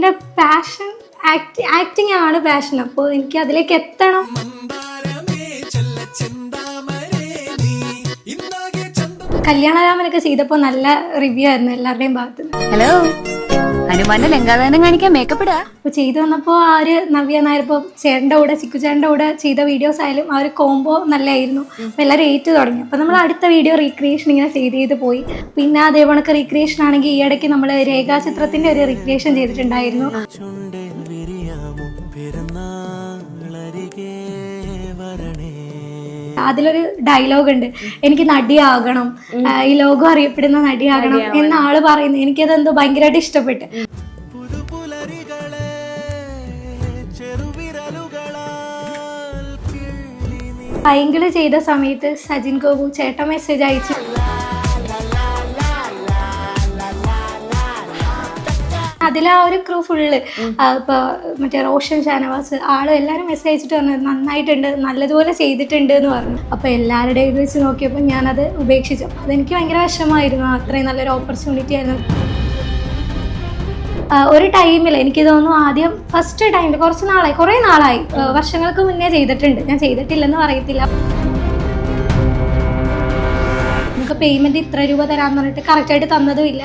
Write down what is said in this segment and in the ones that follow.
എന്റെ പാഷൻ ആക്ടി ആക്ടിങ് ആണ് പാഷൻ അപ്പോൾ എനിക്ക് അതിലേക്ക് എത്തണം. കല്യാണരാമനൊക്കെ ചെയ്തപ്പോൾ നല്ല റിവ്യൂ ആയിരുന്നു എല്ലാവരുടെയും ഭാഗത്തുനിന്ന്. ഹലോ ഹനുമാന്റെ ലങ്കാദാനം കാണിക്കാൻ മേക്കപ്പ് ഇടാ. ചെയ്തു വന്നപ്പോ ആ ഒരു നവ്യ നായർ ഇപ്പോൾ ചേട്ടന്റെ കൂടെ ചിക്കു ചേട്ടന്റെ കൂടെ ചെയ്ത വീഡിയോസ് ആയാലും ആ ഒരു കോംബോ നല്ലതായിരുന്നു അപ്പോൾ എല്ലാവരും ഏറ്റു തുടങ്ങി. അപ്പൊ നമ്മൾ അടുത്ത വീഡിയോ റീക്രിയേഷൻ ഇങ്ങനെ ചെയ്ത് ചെയ്ത് പോയി. പിന്നെ അതേപോണക്ക് റീക്രിയേഷൻ ആണെങ്കിൽ ഈ ഇടയ്ക്ക് നമ്മൾ രേഖാചിത്രത്തിന്റെ ഒരു റീക്രിയേഷൻ ചെയ്തിട്ടുണ്ടായിരുന്നു. അതിലൊരു ഡയലോഗ് ഉണ്ട്. എനിക്ക് നടിയാകണം. ഈ ലോകം അറിയപ്പെടുന്ന നടിയാകണം എന്ന ആൾ പറയുന്നത് എനിക്കതെന്തോ ഭയങ്കരമായിട്ട് ഇഷ്ടപ്പെട്ടു. പുതുപുലരികളെ ചെറുവിരലുകളാൽ കിള്ളി പൈങ്കിൾ ചെയ്ത സമയത്ത് സജിൻ ഗോപു ചേട്ടൻ മെസ്സേജ് അയച്ചു. അതിൽ ആ ഒരു ക്രൂ ഫുള്ള് ഇപ്പോൾ മറ്റേ റോഷൻ ഷാനവാസ് ആൾ എല്ലാവരും മെസ്സേജ് അയച്ചിട്ട് പറഞ്ഞു നന്നായിട്ടുണ്ട് നല്ലതുപോലെ ചെയ്തിട്ടുണ്ട് എന്ന് പറഞ്ഞു. അപ്പോൾ എല്ലാവരുടെയും ഇത് വെച്ച് നോക്കിയപ്പോൾ ഞാനത് ഉപേക്ഷിച്ചു. അപ്പൊ അതെനിക്ക് ഭയങ്കര വിഷമമായിരുന്നു. അത്രയും നല്ലൊരു ഓപ്പർച്യൂണിറ്റി ആയിരുന്നു. ഒരു ടൈമിൽ എനിക്ക് തോന്നുന്നു ആദ്യം ഫസ്റ്റ് ടൈമിൽ കുറച്ച് നാളായി കുറേ നാളായി. വർഷങ്ങൾക്ക് മുന്നേ ചെയ്തിട്ടുണ്ട്. ഞാൻ ചെയ്തിട്ടില്ലെന്ന് പറയത്തില്ല. നമുക്ക് പേയ്മെന്റ് ഇത്ര രൂപ തരാന്ന് പറഞ്ഞിട്ട് കറക്റ്റായിട്ട് തന്നതും ഇല്ല.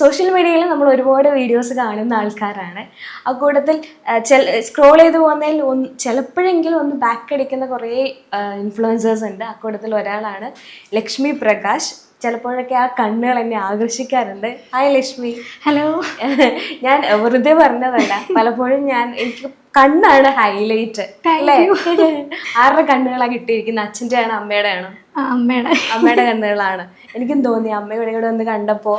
social മീഡിയയിൽ നമ്മൾ ഒരുപാട് വീഡിയോസ് കാണുന്ന ആൾക്കാരാണ്. ആ കൂട്ടത്തിൽ സ്ക്രോൾ ചെയ്ത് പോകുന്നതിൽ ഒന്ന് ചിലപ്പോഴെങ്കിലും ഒന്ന് ബാക്ക് അടിക്കുന്ന കുറേ ഇൻഫ്ലുവൻസേഴ്സ് ഉണ്ട്. ആ കൂട്ടത്തിൽ ഒരാളാണ് ലക്ഷ്മി പ്രകാശ്. ചിലപ്പോഴൊക്കെ ആ കണ്ണുകൾ എന്നെ ആകർഷിക്കാറുണ്ട്. ഹായ് ലക്ഷ്മി. ഹലോ ഞാൻ വെറുതെ പറഞ്ഞതല്ല. പലപ്പോഴും ഞാൻ എനിക്ക് കണ്ണാണ് ഹൈലൈറ്റ് അല്ലേ? ആരുടെ കണ്ണുകളാണ് കിട്ടിയിരിക്കുന്നത് അച്ഛന്റെ ആണോ അമ്മയുടെ ആണോ അമ്മയുടെ. അമ്മയുടെ കണ്ണുകളാണ്. എനിക്കും തോന്നി അമ്മ കൂടെ ഇവിടെ ഒന്ന് കണ്ടപ്പോ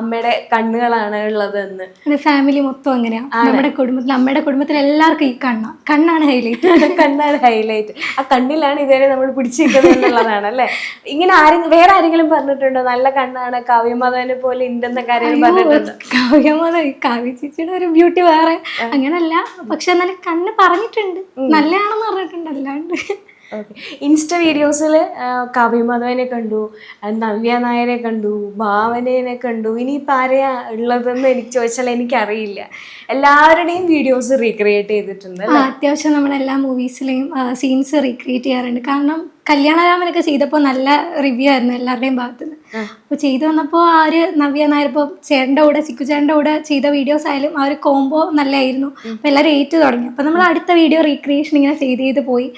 അമ്മയുടെ കണ്ണുകളാണ് ഉള്ളത് എന്ന്. ഫാമിലി മൊത്തം അങ്ങനെയാ നമ്മുടെ കുടുംബത്തിൽ അമ്മയുടെ കുടുംബത്തിൽ എല്ലാവർക്കും ഈ കണ്ണ. കണ്ണാണ് ഹൈലൈറ്റ് കണ്ണാണ് ഹൈലൈറ്റ് ആ കണ്ണിലാണ് ഇതുവരെ നമ്മൾ പിടിച്ചിരിക്കുന്നത് എന്നുള്ളതാണ് അല്ലേ? ഇങ്ങനെ ആരെങ്കിലും വേറെ ആരെങ്കിലും പറഞ്ഞിട്ടുണ്ടോ? നല്ല കണ്ണാണ് കാവ്യമാധവനെ പോലെ ഉണ്ടെന്ന കാര്യം പറഞ്ഞിട്ടുണ്ട്? കാവ്യമാധവ കാവ്യ ചേച്ചിയുടെ ഒരു ബ്യൂട്ടി വേറെ. അങ്ങനല്ല പക്ഷെ എന്നാലും കണ്ണ് പറഞ്ഞിട്ടുണ്ട്. നല്ലതാണെന്ന് പറഞ്ഞിട്ടുണ്ട് അല്ലാണ്ട്. ഇൻസ്റ്റ വീഡിയോസിൽ കാവ്യമാധവനെ കണ്ടു നവ്യ നായരെ കണ്ടു ഭാവനേനെ കണ്ടു. ഇനിയിപ്പോൾ ആരെയാ ഉള്ളതെന്ന് എനിക്ക് ചോദിച്ചാൽ എനിക്കറിയില്ല. എല്ലാവരുടെയും വീഡിയോസ് റീക്രിയേറ്റ് ചെയ്തിട്ടുണ്ട് അത്യാവശ്യം നമ്മുടെ എല്ലാ മൂവീസിലെയും സീൻസ് റീക്രിയേറ്റ് ചെയ്യാറുണ്ട്. കാരണം കല്യാണരാമനൊക്കെ ചെയ്തപ്പോൾ നല്ല റിവ്യൂ ആയിരുന്നു എല്ലാവരുടെയും ഭാഗത്ത് നിന്ന് അപ്പോൾ ചെയ്തു വന്നപ്പോൾ ആ ഒരു നവ്യ നായർ ഇപ്പോൾ ചേട്ടന്റെ കൂടെ സിക്കു ചേട്ടന്റെ കൂടെ ചെയ്ത വീഡിയോസ് ആയാലും ആ ഒരു കോംബോ നല്ലതായിരുന്നു അപ്പോൾ എല്ലാവരും ഏറ്റു തുടങ്ങി. അപ്പോൾ നമ്മൾ അടുത്ത വീഡിയോ റീക്രിയേഷൻ ഇങ്ങനെ ചെയ്ത് ചെയ്ത് പോയി.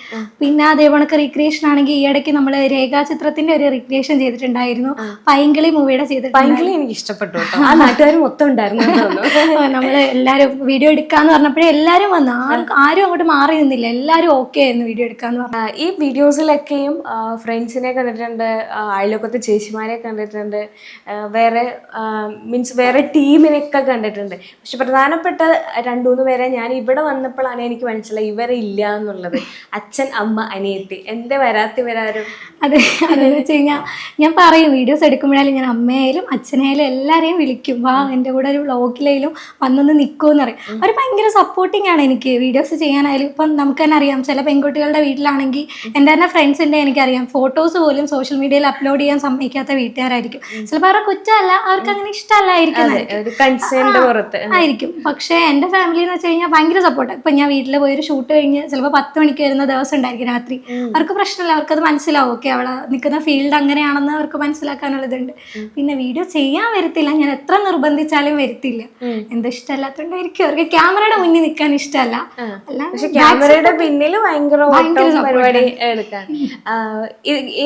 പിന്നെ അതേപോണക്ക് റീക്രിയേഷൻ ആണെങ്കിൽ ഈ ഇടയ്ക്ക് നമ്മൾ രേഖാചിത്രത്തിന്റെ ഒരു റീക്രിയേഷൻ ചെയ്തിട്ടുണ്ടായിരുന്നു. പൈങ്കിളി മൂവിയുടെ ചെയ്തിട്ടുണ്ട് പൈങ്കിളി എനിക്ക് ഇഷ്ടപ്പെട്ടു ആ നാട്ടുകാർ മൊത്തം ഉണ്ടായിരുന്നു എന്ന് തോന്നുന്നു. നമ്മൾ എല്ലാവരും വീഡിയോ എടുക്കാന്ന് പറഞ്ഞപ്പോഴേ എല്ലാരും വന്നു. ആരും ആരും അങ്ങോട്ട് മാറി നിന്നില്ല. എല്ലാരും ഓക്കെ ആയിരുന്നു വീഡിയോ എടുക്കാന്ന് പറഞ്ഞു. ഈ വീഡിയോസിലൊക്കെയും ഫ്രണ്ട്സിനെ കണ്ടിട്ടുണ്ട് അയൽവക്കത്തെ ചേച്ചിമാരെ കണ്ടിട്ടുണ്ട്. വേറെ മീൻസ് വേറെ ടീമിനെയൊക്കെ കണ്ടിട്ടുണ്ട്. പക്ഷെ പ്രധാനപ്പെട്ട രണ്ടു മൂന്ന് പേരെ ഞാൻ ഇവിടെ വന്നപ്പോഴാണ് എനിക്ക് മനസ്സിലായി ഇവരെ ഇല്ല എന്നുള്ളത്. അച്ഛൻ അമ്മ അനിയത്തി. എന്തേ വരാത്തി വരാരും അതെ അതെന്ന് വെച്ച് കഴിഞ്ഞാൽ ഞാൻ പറയും വീഡിയോസ് എടുക്കുമ്പോഴായാലും ഞാൻ അമ്മയായാലും അച്ഛനായാലും എല്ലാവരെയും വിളിക്കും. വാ എന്റെ കൂടെ ഒരു വ്ളോഗിലായാലും വന്നൊന്ന് നിൽക്കുമെന്ന് പറയും. അവർ ഭയങ്കര സപ്പോർട്ടിംഗ് ആണ് എനിക്ക് വീഡിയോസ് ചെയ്യാനായാലും. ഇപ്പം നമുക്ക് തന്നെ അറിയാം ചില പെൺകുട്ടികളുടെ വീട്ടിലാണെങ്കിൽ എന്റെ തന്നെ ഫ്രണ്ട്സിന്റെ എനിക്കറിയാം. ഫോട്ടോസ് പോലും സോഷ്യൽ മീഡിയയിൽ അപ്ലോഡ് ചെയ്യാൻ സമ്മതിക്കാത്ത വീട്ടുകാരായിരിക്കും. ചിലപ്പോൾ അവരുടെ കുറ്റമല്ല അവർക്ക് അങ്ങനെ ഇഷ്ടമല്ലായിരിക്കും ആയിരിക്കും. പക്ഷേ എന്റെ ഫാമിലി എന്ന് വെച്ച് കഴിഞ്ഞാൽ ഭയങ്കര സപ്പോർട്ട് ഇപ്പൊ ഞാൻ വീട്ടിൽ പോയി ഒരു ഷൂട്ട് കഴിഞ്ഞ് ചിലപ്പോൾ പത്ത് മണിക്ക് വരുന്ന ദിവസം ഉണ്ടായിരിക്കും രാത്രി. അവർക്ക് പ്രശ്നമില്ല അവർക്ക് അത് മനസ്സിലാവും. ഓക്കെ അവളെ നിൽക്കുന്ന ഫീൽഡ് അങ്ങനെയാണെന്ന് അവർക്ക് മനസ്സിലാക്കാനുള്ള മനസ്സിലാക്കാനുള്ളതുണ്ട് പിന്നെ വീഡിയോ ചെയ്യാൻ വരത്തില്ല. ഞാൻ എത്ര നിർബന്ധിച്ചാലും വരത്തില്ല. എന്താ ഇഷ്ടമല്ലാത്തോണ്ടായിരിക്കും അവർക്ക് ക്യാമറയുടെ മുന്നിൽ നിൽക്കാൻ ഇഷ്ടമല്ല. പക്ഷെ ക്യാമറയുടെ പിന്നിൽ ഭയങ്കര പരിപാടി എടുക്കാൻ.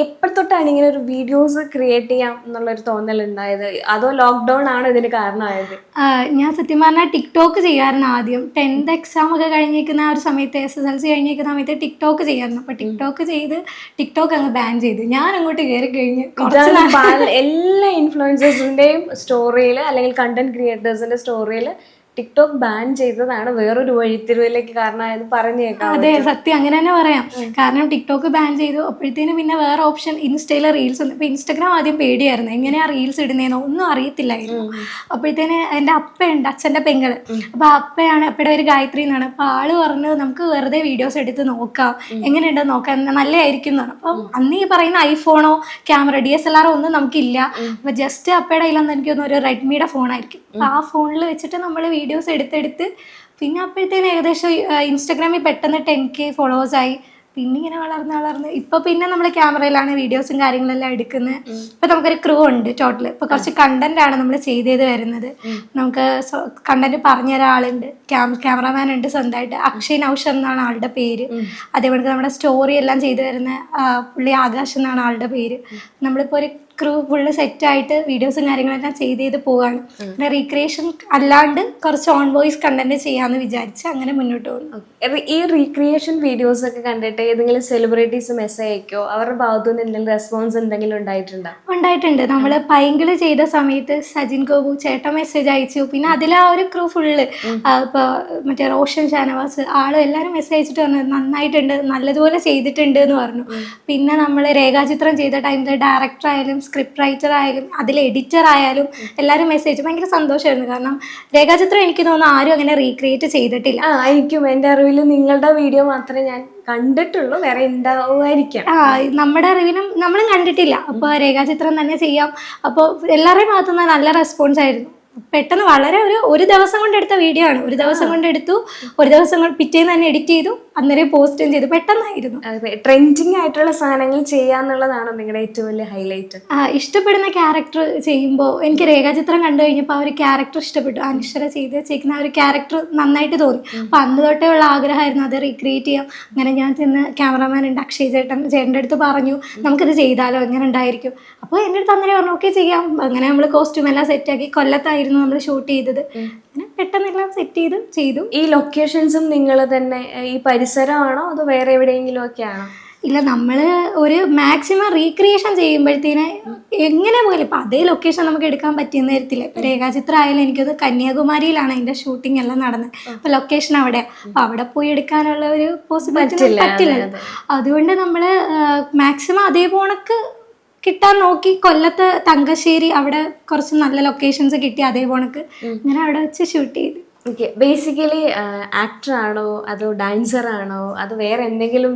എപ്പോഴത്തൊട്ടാണ് തൊട്ടാണ് ഇങ്ങനെ ഒരു വീഡിയോസ് ക്രിയേറ്റ് ചെയ്യാം എന്നുള്ളൊരു തോന്നൽ ഉണ്ടായത് അതോ ലോക്ക്ഡൌൺ ആണ് ഇതിന് കാരണമായത്? ഞാൻ സത്യം പറഞ്ഞാൽ ടിക്ടോക്ക് ചെയ്യാറുണ്ട് ആദ്യം. ടെൻത്ത് എക്സാം ഒക്കെ കഴിഞ്ഞിരിക്കുന്ന ആ ഒരു സമയത്ത് എസ് എസ് എൽ സി കഴിഞ്ഞിരിക്കുന്ന സമയത്ത് ടിക്ടോക്ക് ചെയ്യാറുണ്ട് അപ്പൊ ടിക്ടോക്ക് ചെയ്ത് ടിക്ടോക്ക് അങ്ങ് ബാൻ ചെയ്ത്. ഞാൻ അങ്ങോട്ട് കയറി കഴിഞ്ഞ് എല്ലാ ഇൻഫ്ലുവൻസേഴ്സിന്റെയും സ്റ്റോറിയിൽ അല്ലെങ്കിൽ കണ്ടന്റ് ക്രിയേറ്റേഴ്സിന്റെ സ്റ്റോറിയിൽ ടിക്ടോക്ക് ബാൻ ചെയ്തതാണ് വേറൊരു വഴിത്തിരിവിലേക്ക് കാരണമായെന്ന് പറഞ്ഞേക്കാം അതെ സത്യം അങ്ങനെ തന്നെ പറയാം. കാരണം ടിക്ടോക്ക് ബാൻ ചെയ്തു. അപ്പോഴത്തേന് പിന്നെ വേറെ ഓപ്ഷൻ ഇൻസ്റ്റയിലെ റീൽസ് ഒന്നും ഇപ്പം ഇൻസ്റ്റഗ്രാം ആദ്യം പേടിയായിരുന്നു. എങ്ങനെയാണ് റീൽസ് ഇടുന്നതെന്നോ ഒന്നും അറിയത്തില്ലായിരുന്നു. അപ്പോഴത്തേന് എന്റെ അപ്പയുണ്ട് അച്ഛന്റെ പെങ്ങൾ. അപ്പൊ അപ്പയാണ് അപ്പയുടെ ഒരു ഗായത്രി എന്നാണ്. അപ്പം ആൾ പറഞ്ഞു നമുക്ക് വെറുതെ വീഡിയോസ് എടുത്ത് നോക്കാം. എങ്ങനെയുണ്ടെന്ന് നോക്കാം. നല്ല നല്ലതായിരിക്കും എന്നാണ്. അപ്പം അന്ന് ഈ പറയുന്ന ഐഫോണോ ക്യാമറ ഡി എസ് എൽ ആറോ ഒന്നും നമുക്കില്ല. അപ്പം ജസ്റ്റ് അപ്പയുടെ കയ്യിലൊന്നും എനിക്ക് തോന്നുന്നു ഒരു റെഡ്മിയുടെ ഫോണായിരിക്കും അപ്പം ആ ഫോണിൽ വെച്ചിട്ട് നമ്മൾ വീഡിയോസ് എടുത്തെടുത്ത് പിന്നെ അപ്പോഴത്തേനും ഏകദേശം ഇൻസ്റ്റാഗ്രാമിൽ പെട്ടെന്ന് ടെൻ കെ ഫോളോവേഴ്സായി പിന്നെ ഇങ്ങനെ വളർന്ന് വളർന്ന്. ഇപ്പൊ പിന്നെ നമ്മൾ ക്യാമറയിലാണ് വീഡിയോസും കാര്യങ്ങളെല്ലാം എടുക്കുന്നത് ഇപ്പൊ നമുക്കൊരു ക്രൂ ഉണ്ട് ടോട്ടൽ ഇപ്പൊ കുറച്ച് കണ്ടന്റ് ആണ് നമ്മൾ ചെയ്ത് ചെയ്ത് വരുന്നത് നമുക്ക് കണ്ടന്റ് പറഞ്ഞ ഒരാളുണ്ട്. ക്യാമറമാൻ ഉണ്ട് സ്വന്തമായിട്ട്. അക്ഷയ് നൌഷർ എന്നാണ് ആളുടെ പേര്. അതേപോലെ നമ്മുടെ സ്റ്റോറി എല്ലാം ചെയ്തു വരുന്ന പുള്ളി ആകാശ് എന്നാണ് ആളുടെ പേര്. നമ്മളിപ്പോ ഒരു ക്രൂ ഫുള്ള് സെറ്റായിട്ട് വീഡിയോസും കാര്യങ്ങളെല്ലാം ചെയ്ത് ചെയ്ത് പോവാണ്. പിന്നെ റീക്രിയേഷൻ അല്ലാണ്ട് കുറച്ച് ഓൺ വോയിസ് കണ്ടന്റ് ചെയ്യാന്ന് വിചാരിച്ച് അങ്ങനെ മുന്നോട്ട് പോകുന്നു. ഈ റീക്രിയേഷൻ വീഡിയോസ് ഒക്കെ കണ്ടിട്ട് ഏതെങ്കിലും സെലിബ്രിറ്റീസ് മെസ്സേജ് അയക്കോ? അവരുടെ ഭാഗത്തു നിന്ന് എന്തെങ്കിലും റെസ്പോൺസ് എന്തെങ്കിലും ഉണ്ടായിട്ടുണ്ടോ? ഉണ്ടായിട്ടുണ്ട്. നമ്മൾ പൈങ്കിൾ ചെയ്ത സമയത്ത് സജിൻ ഗോപു ചേട്ടൻ മെസ്സേജ് അയച്ചു. പിന്നെ അതിൽ ആ ഒരു ക്രൂ ഫുള്ള് ഇപ്പൊ മറ്റേ റോഷൻ ഷാനവാസ് ആളും എല്ലാവരും മെസ്സേജ് അയച്ചിട്ട് പറഞ്ഞു നന്നായിട്ടുണ്ട് നല്ലതുപോലെ ചെയ്തിട്ടുണ്ട് എന്ന് പറഞ്ഞു. പിന്നെ നമ്മൾ രേഖാചിത്രം ചെയ്ത ടൈമിൽ ഡയറക്ടർ ആയാലും സ്ക്രിപ്റ്റ് റൈറ്റർ ആയാലും അതിൽ എഡിറ്റർ ആയാലും എല്ലാവരും മെസ്സേജ് ഭയങ്കര സന്തോഷമായിരുന്നു കാരണം രേഖാചിത്രം എനിക്ക് തോന്നുന്നു ആരും അങ്ങനെ റീക്രിയേറ്റ് ചെയ്തിട്ടില്ല. ആ ആയിരിക്കും. എന്റെ അറിവിൽ നിങ്ങളുടെ വീഡിയോ മാത്രമേ ഞാൻ കണ്ടിട്ടുള്ളൂ. വേറെ ഉണ്ടാവുമായിരിക്കാം. ആ നമ്മുടെ അറിവിനും നമ്മളും കണ്ടിട്ടില്ല. അപ്പോൾ രേഖാചിത്രം തന്നെ ചെയ്യാം. അപ്പോൾ എല്ലാവരുടെയും ഭാഗത്തുനിന്ന് നല്ല റെസ്പോൺസ് ആയിരുന്നു. പെട്ടെന്ന് വളരെ ഒരു ഒരു ദിവസം കൊണ്ട് എടുത്ത വീഡിയോ ആണ്. ഒരു ദിവസം കൊണ്ട് എടുത്തു. ഒരു ദിവസം കൊണ്ട് പിറ്റേന്ന് തന്നെ എഡിറ്റ് ചെയ്തു. അന്നേരം പോസ്റ്റും ചെയ്തു. പെട്ടെന്നായിരുന്നു. ട്രെൻഡിങ് ആയിട്ടുള്ള സാധനങ്ങൾ ചെയ്യാന്നുള്ളതാണ് നിങ്ങളുടെ ഏറ്റവും വലിയ ഹൈലൈറ്റ് ആ, ഇഷ്ടപ്പെടുന്ന ക്യാരക്ടർ ചെയ്യുമ്പോൾ എനിക്ക് രേഖാചിത്രം കണ്ടു കഴിഞ്ഞപ്പോൾ ആ ഒരു ക്യാരക്ടർ ഇഷ്ടപ്പെട്ടു. അനുശ്വര ചെയ്ത് ചെയ്യുന്ന ആ ഒരു ക്യാരക്ടർ നന്നായിട്ട് തോന്നി. അപ്പം അന്ന് തൊട്ടേ ഉള്ള ആഗ്രഹമായിരുന്നു. അത് റീക്രിയേറ്റ് ചെയ്യാം. അങ്ങനെ ഞാൻ ചെന്ന് ക്യാമറാമാൻ ഉണ്ട് അക്ഷയ് ചേട്ടൻ ചേട്ടന്റെ അടുത്ത് പറഞ്ഞു നമുക്കിത് ചെയ്താലോ? എങ്ങനെ ഉണ്ടായിരിക്കും? അപ്പോൾ എന്റെ അടുത്ത് അന്നേരം പറഞ്ഞു ഓക്കെ ചെയ്യാം. അങ്ങനെ നമ്മൾ കോസ്റ്റ്യൂം എല്ലാം സെറ്റാക്കി കൊല്ലത്തായിരുന്നു. നമ്മൾ ഷൂട്ട് ചെയ്തത്. അങ്ങനെ പെട്ടെന്നെല്ലാം സെറ്റ് ചെയ്ത് ചെയ്തു. ഈ ലൊക്കേഷൻസും നിങ്ങൾ തന്നെ ഈ പരിസരമാണോ അതോ വേറെ എവിടെയെങ്കിലും ഒക്കെ ആണോ? ഇല്ല നമ്മൾ ഒരു മാക്സിമം റീക്രിയേഷൻ ചെയ്യുമ്പോഴത്തേന് എങ്ങനെ പോലും ഇപ്പം അതേ ലൊക്കേഷൻ നമുക്ക് എടുക്കാൻ പറ്റിയെന്ന് വരത്തില്ല. ഇപ്പം രേഖാചിത്രം ആയാലും എനിക്കത് കന്യാകുമാരിയിലാണ് അതിന്റെ ഷൂട്ടിംഗ് എല്ലാം നടന്നത്. അപ്പം ലൊക്കേഷൻ അവിടെ. അപ്പം അവിടെ പോയി എടുക്കാനുള്ള ഒരു പോസിബിലിറ്റി പറ്റില്ല അതുകൊണ്ട് നമ്മൾ മാക്സിമം അതേ പോണക്ക് കിട്ടാൻ നോക്കി കൊല്ലത്ത് തങ്കശ്ശേരി അവിടെ കുറച്ച് നല്ല ലൊക്കേഷൻസ് കിട്ടി അതേ പോണക്ക്. അങ്ങനെ അവിടെ വെച്ച് ഷൂട്ട് ചെയ്തു. ഓക്കെ ബേസിക്കലി ആക്ടർ ആണോ അതോ ഡാൻസർ ആണോ? അതോ വേറെ എന്തെങ്കിലും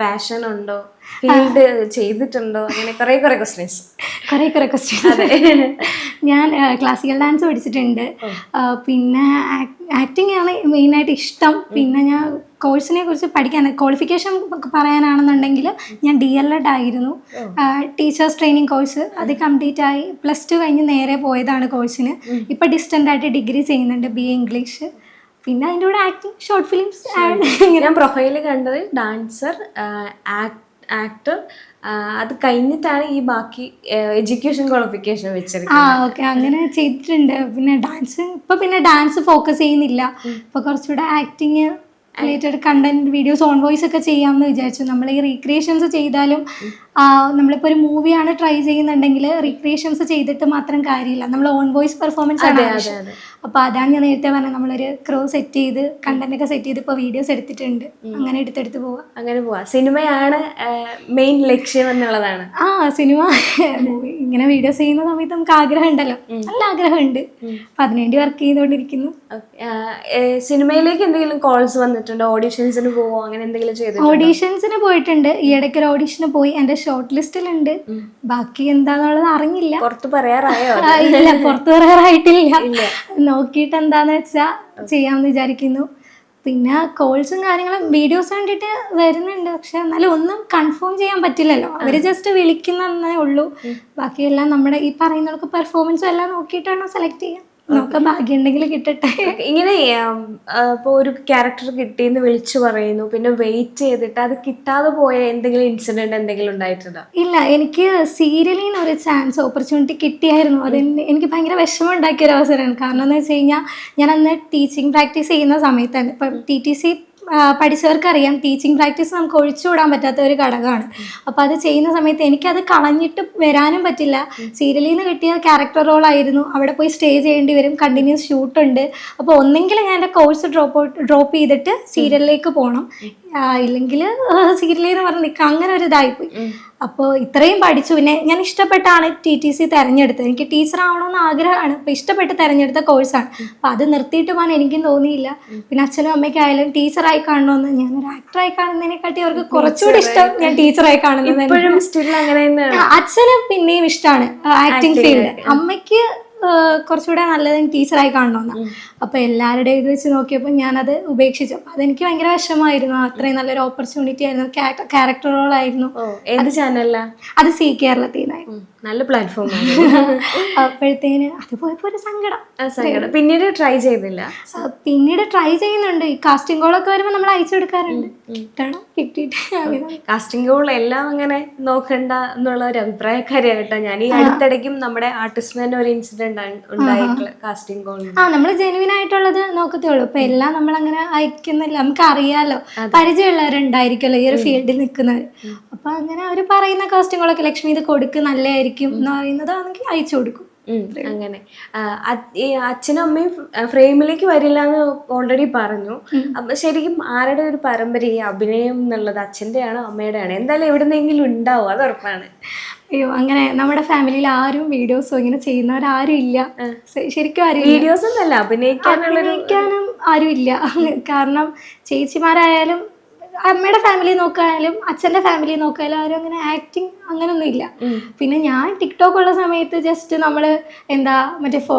പാഷൻ ഉണ്ടോ? ഫീൽഡ് ചെയ്തിട്ടുണ്ടോ? അങ്ങനെ കുറെ കുറെ ക്വസ്റ്റ്യൻസ് കുറേ കുറേ ക്വസ്റ്റ്യൻസ് ഞാൻ ക്ലാസിക്കൽ ഡാൻസ് പഠിച്ചിട്ടുണ്ട്. പിന്നെ ആക്ടിങ് ആണ് മെയിനായിട്ട് ഇഷ്ടം. പിന്നെ ഞാൻ കോഴ്സിനെ കുറിച്ച് പഠിക്കാൻ ക്വാളിഫിക്കേഷൻ പറയാനാണെന്നുണ്ടെങ്കിൽ ഞാൻ ഡി എൽ എഡ് ആയിരുന്നു. ടീച്ചേഴ്സ് ട്രെയിനിങ് കോഴ്സ് അത് കംപ്ലീറ്റ് ആയി. പ്ലസ് ടു കഴിഞ്ഞ് നേരെ പോയതാണ് കോഴ്സിന് ഇപ്പം ഡിസ്റ്റന്റ് ആയിട്ട് ഡിഗ്രി ചെയ്യുന്നുണ്ട് ബി എ ഇംഗ്ലീഷ് പിന്നെ അതിന്റെ കൂടെ ആക്ടിങ് ഷോർട്ട് ഫിലിംസ് ഞാൻ പ്രൊഫൈൽ കണ്ടത് ഡാൻസർ ആക്ടർ അത് കഴിഞ്ഞിട്ടാണ് ഈ ബാക്കി എഡ്യൂക്കേഷൻ ക്വാളിഫിക്കേഷൻ ആ വെച്ചിരിക്കുന്നത്. ഓക്കെ. അങ്ങനെ ചെയ്തിട്ടുണ്ട്. പിന്നെ ഡാൻസ് ഇപ്പൊ പിന്നെ ഡാൻസ് ഫോക്കസ് ചെയ്യുന്നില്ല. ഇപ്പൊ കുറച്ചുകൂടെ acting related content videos own voice ഒക്കെ ചെയ്യാമെന്ന് വിചാരിച്ചു. നമ്മൾ ഈ റീക്രിയേഷൻസ് ചെയ്താലും നമ്മളിപ്പോൾ നമ്മളിപ്പോ ഒരു മൂവിയാണ് ട്രൈ ചെയ്യുന്നുണ്ടെങ്കിൽ റീക്രിയേഷൻസ് ചെയ്തിട്ട് മാത്രം കാര്യമില്ല. നമ്മൾ ഓൺ വോയിസ് പെർഫോമൻസ് ആണ് അപ്പൊ അതാണ് ഞാൻ നേരത്തെ പറഞ്ഞത്. നമ്മളൊരു ക്രോ സെറ്റ് ചെയ്ത് കണ്ടന്റ് ഒക്കെ സെറ്റ് ചെയ്ത് ഇപ്പൊ വീഡിയോസ് എടുത്തിട്ടുണ്ട്. അങ്ങനെ എടുത്തെടുത്ത് പോവാ. അങ്ങനെ പോവാ. സിനിമയാണ് മെയിൻ ലക്ഷ്യം എന്നുള്ളതാണ്. ആ സിനിമ ഇങ്ങനെ വീഡിയോസ് ചെയ്യുന്ന സമയത്ത് നമുക്ക് ആഗ്രഹം ഉണ്ടല്ലോ. നല്ല ആഗ്രഹമുണ്ട്. അപ്പൊ അതിനുവേണ്ടി വർക്ക് ചെയ്തുകൊണ്ടിരിക്കുന്നു. സിനിമയിലേക്ക് എന്തെങ്കിലും കോൾസ് വന്നിട്ടുണ്ടോ? ഓഡീഷൻസിന് പോവോ? അങ്ങനെ എന്തെങ്കിലും ചെയ്തു ഓഡീഷൻസിന് പോയിട്ടുണ്ട്. ഈ ഇടയ്ക്ക് ഒരു ഓഡീഷന് പോയി. എന്റെ ഷോർട്ട് ലിസ്റ്റിലുണ്ട് ബാക്കി എന്താന്നുള്ളത് അറിഞ്ഞില്ല. പുറത്ത് പറയാറായോ? ഇല്ല പുറത്ത് പറയാറായിട്ടില്ല. നോക്കിയിട്ട് എന്താന്ന് വെച്ചാ ചെയ്യാമെന്ന് വിചാരിക്കുന്നു. പിന്നെ കോൾസും കാര്യങ്ങളും വീഡിയോസ് കണ്ടിട്ട് വരുന്നുണ്ട്. പക്ഷെ എന്നാലും ഒന്നും കൺഫേം ചെയ്യാൻ പറ്റില്ലല്ലോ. അവർ ജസ്റ്റ് വിളിക്കുന്നേ ഉള്ളൂ. ബാക്കിയെല്ലാം നമ്മുടെ ഈ പറയുന്നവർക്ക് പെർഫോമൻസും എല്ലാം നോക്കിയിട്ടാണോ സെലക്ട് ചെയ്യാം? നോക്കാം ഭാഗ്യം ഉണ്ടെങ്കിൽ കിട്ടട്ടെ ഇങ്ങനെ ഇപ്പോൾ ഒരു ക്യാരക്ടർ കിട്ടിയെന്ന് വിളിച്ചു പറയുന്നു പിന്നെ വെയിറ്റ് ചെയ്തിട്ട് അത് കിട്ടാതെ പോയ എന്തെങ്കിലും ഇൻസിഡന്റ് എന്തെങ്കിലും ഉണ്ടായിട്ടുണ്ടോ? ഇല്ല എനിക്ക് സീരിയലിൽ നിന്ന് ഒരു ചാൻസ് ഓപ്പർച്യൂണിറ്റി കിട്ടിയായിരുന്നു. അത് എനിക്ക് ഭയങ്കര വിഷമം ഉണ്ടാക്കിയ ഒരു അവസരമാണ് കാരണം എന്ന് വെച്ച് കഴിഞ്ഞാൽ ഞാൻ അന്ന് ടീച്ചിങ് പ്രാക്ടീസ് ചെയ്യുന്ന സമയത്താണ് ഇപ്പം ടി ടി സി ആ, പഠിച്ചവർക്ക് അറിയാം ടീച്ചിങ് പ്രാക്ടീസ് നമുക്ക് ഒഴിച്ചുകൂടാൻ പറ്റാത്ത ഒരു ഘടകമാണ്. അപ്പോൾ അത് ചെയ്യുന്ന സമയത്ത് എനിക്കത് കളഞ്ഞിട്ട് വരാനും പറ്റില്ല. സീരിയലിൽ നിന്ന് കിട്ടിയ ക്യാരക്ടർ റോൾ ആയിരുന്നു. അവിടെ പോയി സ്റ്റേ ചെയ്യേണ്ടി വരും. കണ്ടിന്യൂസ് ഷൂട്ട് ഉണ്ട്. അപ്പോൾ ഒന്നെങ്കിൽ ഞാൻ എന്റെ കോഴ്സ് ഡ്രോപ്പ് ഡ്രോപ്പ് ചെയ്തിട്ട് സീരിയലിലേക്ക് പോകണം ഇല്ലെങ്കിൽ സീരിയലിൽ നിന്ന് പറഞ്ഞ് നിൽക്കാം അങ്ങനെ ഒരു ഇതായിപ്പോയി. അപ്പോൾ ഇത്രയും പഠിച്ചു. പിന്നെ ഞാൻ ഇഷ്ടപ്പെട്ടാണ് ടി ടി സി തിരഞ്ഞെടുത്തത്. എനിക്ക് ടീച്ചർ ആവണമെന്ന് ആഗ്രഹമാണ്. അപ്പോൾ ഇഷ്ടപ്പെട്ട് തിരഞ്ഞെടുത്ത കോഴ്സാണ് അപ്പോൾ അത് നിർത്തിയിട്ട് പോകാൻ എനിക്കും തോന്നിയില്ല. പിന്നെ അച്ഛനും അമ്മയ്ക്കായാലും ടീച്ചറായി കാണണമെന്ന് ഞാൻ ഒരു ആക്ടറായി കാണുന്നതിനെക്കാട്ടി അവർക്ക് കുറച്ചുകൂടി ഇഷ്ടം ഞാൻ ടീച്ചറായി കാണുന്നത് അച്ഛനും പിന്നെയും ഇഷ്ടമാണ് ആക്ടിങ് ഫീൽഡ് അമ്മയ്ക്ക് കുറച്ചുകൂടെ നല്ലത് ടീച്ചറായി കാണണമെന്ന് അപ്പൊ എല്ലാവരുടെയും ഇത് വെച്ച് നോക്കിയപ്പോൾ ഞാനത് ഉപേക്ഷിച്ചു. അപ്പൊ അതെനിക്ക് ഭയങ്കര വിഷമമായിരുന്നു. അത്രയും നല്ലൊരു ഓപ്പർച്യൂണിറ്റി ആയിരുന്നു. ക്യാരക്ടർ റോൾ ആയിരുന്നു. ഓ ഏത് ചാനലിലാ അത് സി കേരളത്തിൽ നിന്നായിരുന്നു നല്ല പ്ലാറ്റ്ഫോം അപ്പോഴത്തേന് അത് പോയപ്പോ ഒരു സങ്കടം. സങ്കടം. പിന്നീട് ട്രൈ ചെയ്തില്ല? പിന്നീട് ട്രൈ ചെയ്യുന്നുണ്ട്. ഈ കാസ്റ്റിംഗ് കോളൊക്കെ വരുമ്പോൾ നമ്മൾ അയച്ചു കൊടുക്കാറുണ്ട്. കിട്ടണം കിട്ടിയിട്ട് കാസ്റ്റിംഗ് കോൾ എല്ലാം അങ്ങനെ നോക്കണ്ട എന്നുള്ള ഒരു അഭിപ്രായക്കാരിയാണ് കേട്ടോ ഞാൻ. ഈ അടുത്തിടയ്ക്കും നമ്മുടെ ആർട്ടിസ്റ്റിന് ഒരു ഇൻസിഡന്റ് കോൾ ആ നമ്മൾ ജെനുവിൻ ആയിട്ടുള്ളത് നോക്കത്തേ ഉള്ളൂ ഇപ്പൊ എല്ലാം നമ്മൾ അങ്ങനെ അയക്കുന്നില്ല? നമുക്ക് അറിയാലോ പരിചയമുള്ളവരുണ്ടായിരിക്കുമല്ലോ ഈ ഒരു ഫീൽഡിൽ നിൽക്കുന്നവർ അപ്പൊ അങ്ങനെ അവർ പറയുന്ന കോസ്റ്റ്യൂമുകളൊക്കെ ലക്ഷ്മി ഇത് കൊടുക്ക് നല്ലതായിരിക്കും എന്ന് പറയുന്നതാണെങ്കിൽ അയച്ചു കൊടുക്കും. അങ്ങനെ. അച്ഛനും അമ്മയും ഫ്രെയിമിലേക്ക് വരില്ല എന്ന് ഓൾറെഡി പറഞ്ഞു അപ്പൊ ശരിക്കും ആരുടെ ഒരു പരമ്പര ഈ അഭിനയം എന്നുള്ളത് അച്ഛന്റെയാണോ അമ്മയുടെയാണോ? എന്തായാലും എവിടുന്നെങ്കിലും ഉണ്ടാവും അത് ഉറപ്പാണ്. അയ്യോ അങ്ങനെ നമ്മുടെ ഫാമിലിയിൽ ആരും വീഡിയോസോ ഇങ്ങനെ ചെയ്യുന്നവരാരും ഇല്ല. ശരിക്കും ആരും വീഡിയോസ് ഒന്നല്ല അഭിനയിക്കാനും ആരും ഇല്ല കാരണം ചേച്ചിമാരായാലും അമ്മയുടെ ഫാമിലി നോക്കായാലും അച്ഛന്റെ ഫാമിലി നോക്കായാലും ആരും അങ്ങനെ ആക്ടിങ് അങ്ങനൊന്നും ഇല്ല. പിന്നെ ഞാൻ ടിക്ടോക്ക് ഉള്ള സമയത്ത് ജസ്റ്റ് നമ്മൾ എന്താ മറ്റേ ഫോ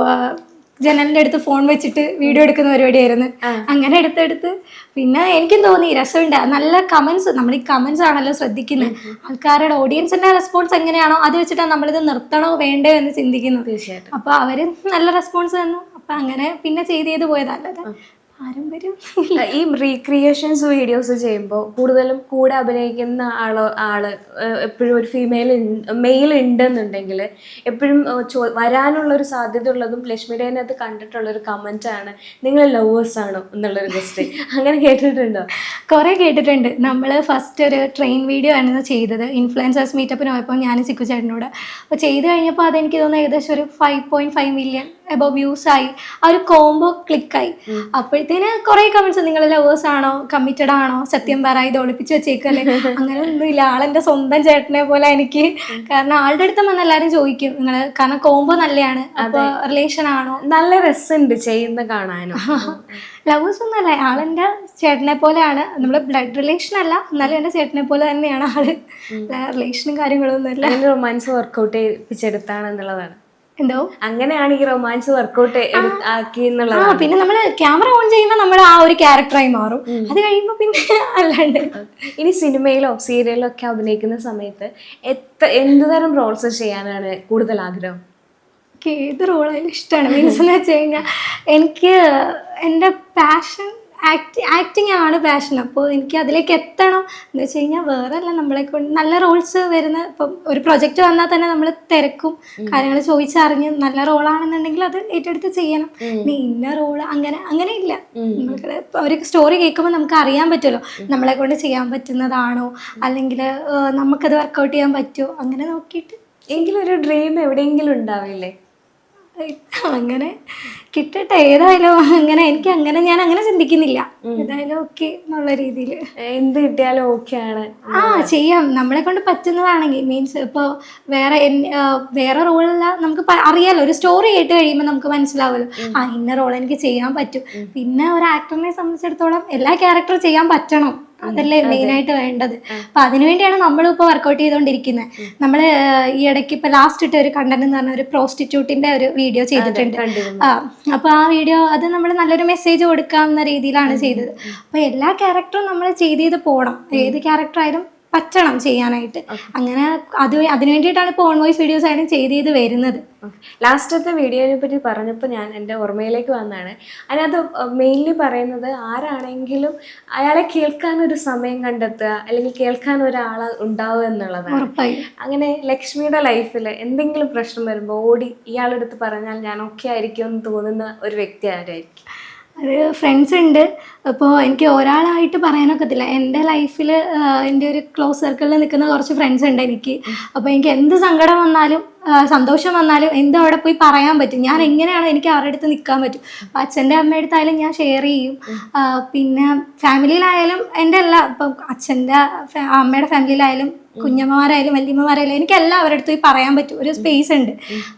ജനലിന്റെ അടുത്ത് ഫോൺ വെച്ചിട്ട് വീഡിയോ എടുക്കുന്ന പരിപാടിയായിരുന്നു. അങ്ങനെ എടുത്തെടുത്ത് പിന്നെ എനിക്കും തോന്നി രസമുണ്ട്. നല്ല കമന്റ്സ് നമ്മൾ ഈ കമൻസ് ആണല്ലോ ശ്രദ്ധിക്കുന്നത്. ആൾക്കാരുടെ ഓഡിയൻസിന്റെ റെസ്പോൺസ് എങ്ങനെയാണോ അത് വെച്ചിട്ടാണ് നമ്മളിത് നിർത്തണോ വേണ്ടോ എന്ന് ചിന്തിക്കുന്നത്. തീർച്ചയായിട്ടും. അപ്പൊ അവർ നല്ല റെസ്പോൺസ് തന്നു. അപ്പൊ അങ്ങനെ പിന്നെ ചെയ്ത് ചെയ്ത് പോയതല്ലത് പാരമ്പര്യം ഈ റീക്രിയേഷൻസ് വീഡിയോസ് ചെയ്യുമ്പോൾ കൂടുതലും കൂടെ അഭിനയിക്കുന്ന ആളോ ആൾ എപ്പോഴും ഒരു ഫീമെയിൽ മെയിൽ ഉണ്ടെന്നുണ്ടെങ്കിൽ എപ്പോഴും വരാനുള്ള ഒരു സാധ്യത ഉള്ളതും അത് കണ്ടിട്ടുള്ള ഒരു കമന്റ് ആണ് നിങ്ങൾ ലവേഴ്സ് ആണോ? എന്നുള്ളൊരു ക്വസ്റ്റ്യൻ അങ്ങനെ കേട്ടിട്ടുണ്ടോ? കുറെ കേട്ടിട്ടുണ്ട്. നമ്മൾ ഫസ്റ്റ് ഒരു ട്രെയിൻ വീഡിയോ ആണ് ചെയ്തത്. ഇൻഫ്ലുവൻസേഴ്സ് മീറ്റപ്പിന് പോയപ്പോൾ ഞാൻ സിക്കു ചേട്ടനോട്. അപ്പോൾ ചെയ്ത് കഴിഞ്ഞപ്പോൾ അതെനിക്ക് തോന്നുന്നു ഏകദേശം ഒരു five point five million above views ആയി. ആ ഒരു കോംബോ ക്ലിക്കായി അപ്പോഴത്തേന് കുറെ കമന്റ്സ് നിങ്ങൾ ലവേഴ്സ് ആണോ? കമ്മിറ്റഡ് ആണോ? സത്യം പറ ഇത് ഒളിപ്പിച്ച് വെച്ചേക്കല്ലേ? അങ്ങനെ ഒന്നുമില്ല. ആളെന്റെ സ്വന്തം ചേട്ടനെ പോലെ എനിക്ക്. കാരണം ആളുടെ അടുത്ത് വന്ന് എല്ലാരും ചോദിക്കും നിങ്ങൾ കാരണം കോമ്പോ നല്ലതാണ് അപ്പൊ റിലേഷൻ ആണോ? നല്ല രസമുണ്ട് ചെയ്യുന്ന കാണാനോ. ലവേഴ്സ് ഒന്നല്ല ആളെന്റെ ചേട്ടനെ പോലെയാണ്. നമ്മൾ ബ്ലഡ് റിലേഷൻ അല്ല. എന്നാലും എന്റെ ചേട്ടനെ പോലെ തന്നെയാണ് ആൾ. റിലേഷനും കാര്യങ്ങളും ഒന്നുമില്ല അങ്ങനെ റൊമാൻസ് വർക്കൗട്ട് ചെയ്യിപ്പിച്ചെടുത്താണ് എന്നുള്ളതാണ്. എന്തോ? അങ്ങനെയാണ് ഈ റൊമാൻസ് വർക്കൗട്ട് ആക്കി ആ പിന്നെ നമ്മൾ ക്യാമറ ഓൺ ചെയ്യുമ്പോൾ നമ്മൾ ആ ഒരു ക്യാരക്ടറായി മാറും. അത് കഴിയുമ്പോൾ പിന്നെ അല്ലാണ്ട്. ഇനി സിനിമയിലോ സീരിയലിലോ ഒക്കെ അഭിനയിക്കുന്ന സമയത്ത് എത്ര എന്തുതരം റോൾസ് ചെയ്യാനാണ് കൂടുതൽ ആഗ്രഹം? എനിക്ക് ഏത് റോളായാലും ഇഷ്ടമാണ് മീൻസ് എന്ന് വെച്ച് കഴിഞ്ഞാൽ എനിക്ക് എന്റെ പാഷൻ ആക്ടി ആക്ടിങ് ആണ് പാഷൻ അപ്പോൾ എനിക്ക് അതിലേക്ക് എത്തണം. എന്ന് വെച്ച് കഴിഞ്ഞാൽ വേറെ അല്ല നമ്മളെ കൊണ്ട് നല്ല റോൾസ് വരുന്ന ഇപ്പം ഒരു പ്രൊജക്റ്റ് വന്നാൽ തന്നെ നമ്മൾ തിരക്കും. കാര്യങ്ങൾ ചോദിച്ചറിഞ്ഞ് നല്ല റോളാണെന്നുണ്ടെങ്കിൽ അത് ഏറ്റെടുത്ത് ചെയ്യണം. ഇനി ഇന്ന റോൾ അങ്ങനെ അങ്ങനെ ഇല്ല. നമുക്ക് ഒരു സ്റ്റോറി കേൾക്കുമ്പോൾ നമുക്ക് അറിയാൻ പറ്റുമല്ലോ നമ്മളെ കൊണ്ട് ചെയ്യാൻ പറ്റുന്നതാണോ? അല്ലെങ്കിൽ നമുക്കത് വർക്കൗട്ട് ചെയ്യാൻ പറ്റുമോ അങ്ങനെ നോക്കിയിട്ട്. എങ്കിലും ഒരു ഡ്രീം എവിടെയെങ്കിലും ഉണ്ടാവില്ലേ? അങ്ങനെ കിട്ടട്ടെ. ഏതായാലും അങ്ങനെ എനിക്ക് അങ്ങനെ ഞാൻ അങ്ങനെ ചിന്തിക്കുന്നില്ല. ഏതായാലും ഓക്കെ എന്നുള്ള രീതിയിൽ എന്ത് കിട്ടിയാലും ഓക്കെ ആണ്. ആ ചെയ്യാം. നമ്മളെ കൊണ്ട് പറ്റുന്നതാണെങ്കിൽ മീൻസ് ഇപ്പോൾ വേറെ വേറെ റോളല്ല നമുക്ക് അറിയാലോ. ഒരു സ്റ്റോറി കേട്ട് കഴിയുമ്പോൾ നമുക്ക് മനസ്സിലാവുമല്ലോ ആ ഇന്ന റോൾ എനിക്ക് ചെയ്യാൻ പറ്റും. പിന്നെ ഒരു ആക്ടറിനെ സംബന്ധിച്ചിടത്തോളം എല്ലാ ക്യാരക്ടറും ചെയ്യാൻ പറ്റണം. അതല്ലേ മെയിൻ ആയിട്ട് വേണ്ടത്. അപ്പൊ അതിനുവേണ്ടിയാണ് നമ്മളും ഇപ്പോൾ വർക്കൗട്ട് ചെയ്തുകൊണ്ടിരിക്കുന്നത് നമ്മൾ ഈ ഇടയ്ക്ക് ഇപ്പൊ ലാസ്റ്റ് ഇട്ട ഒരു കണ്ടന്റ് എന്ന് പറഞ്ഞ ഒരു പ്രോസ്റ്റിറ്റ്യൂട്ടിന്റെ ഒരു വീഡിയോ ചെയ്തിട്ടുണ്ട്. ആ അപ്പൊ ആ വീഡിയോ അത് നമ്മൾ നല്ലൊരു മെസ്സേജ് കൊടുക്കാവുന്ന രീതിയിലാണ് ചെയ്തത്. അപ്പൊ എല്ലാ ക്യാരക്ടറും നമ്മൾ ചെയ്ത് ചെയ്ത് പോകണം ഏത് ക്യാരക്ടർ ആയാലും പറ്റണം ചെയ്യാനായിട്ട്. അങ്ങനെ അത് അതിനു വേണ്ടിയിട്ടാണ് ഇപ്പോൾ ഓൺ വോയിസ് വീഡിയോസ് ആയാലും ചെയ്ത് ചെയ്ത് വരുന്നത് ലാസ്റ്റത്തെ വീഡിയോനെ പറ്റി പറഞ്ഞപ്പോൾ ഞാൻ എന്റെ ഓർമ്മയിലേക്ക് വന്നതാണ്. അതിനകത്ത് മെയിൻലി പറയുന്നത് ആരാണെങ്കിലും അയാളെ കേൾക്കാൻ ഒരു സമയം കണ്ടെത്തുക അല്ലെങ്കിൽ കേൾക്കാൻ ഒരാൾ ഉണ്ടാവുക എന്നുള്ളതാണ്. അങ്ങനെ ലക്ഷ്മിയുടെ ലൈഫിൽ എന്തെങ്കിലും പ്രശ്നം വരുമ്പോൾ ഓടി ഇയാളെടുത്ത് പറഞ്ഞാൽ ഞാൻ ഒക്കെ ആയിരിക്കും എന്ന് തോന്നുന്ന ഒരു വ്യക്തി ആരായിരിക്കും? അത് ഫ്രണ്ട്സ് ഉണ്ട്. അപ്പോൾ എനിക്ക് ഒരാളായിട്ട് പറയാനൊക്കത്തില്ല. എന്റെ ലൈഫിൽ എന്റെ ഒരു ക്ലോസ് സർക്കിളിൽ നിൽക്കുന്ന കുറച്ച് ഫ്രണ്ട്സ് ഉണ്ട് എനിക്ക്. അപ്പോൾ എനിക്ക് എന്ത് സങ്കടം വന്നാലും സന്തോഷം വന്നാലും എന്തും അവിടെ പോയി പറയാൻ പറ്റും. ഞാൻ എങ്ങനെയാണോ എനിക്ക് അവരുടെ അടുത്ത് നിൽക്കാൻ പറ്റും. അപ്പം അച്ഛന്റെ അമ്മയുടെ അടുത്തായാലും ഞാൻ ഷെയർ ചെയ്യും. പിന്നെ ഫാമിലിയിലായാലും എന്റെ എല്ലാ ഇപ്പം അച്ഛന്റെ അമ്മയുടെ ഫാമിലിയിലായാലും കുഞ്ഞമ്മമാരായാലും വല്യമ്മമാരായാലും എനിക്ക് എല്ലാം അവരുടെ അടുത്ത് പോയി പറയാൻ പറ്റും. ഒരു സ്പേസ് ഉണ്ട്.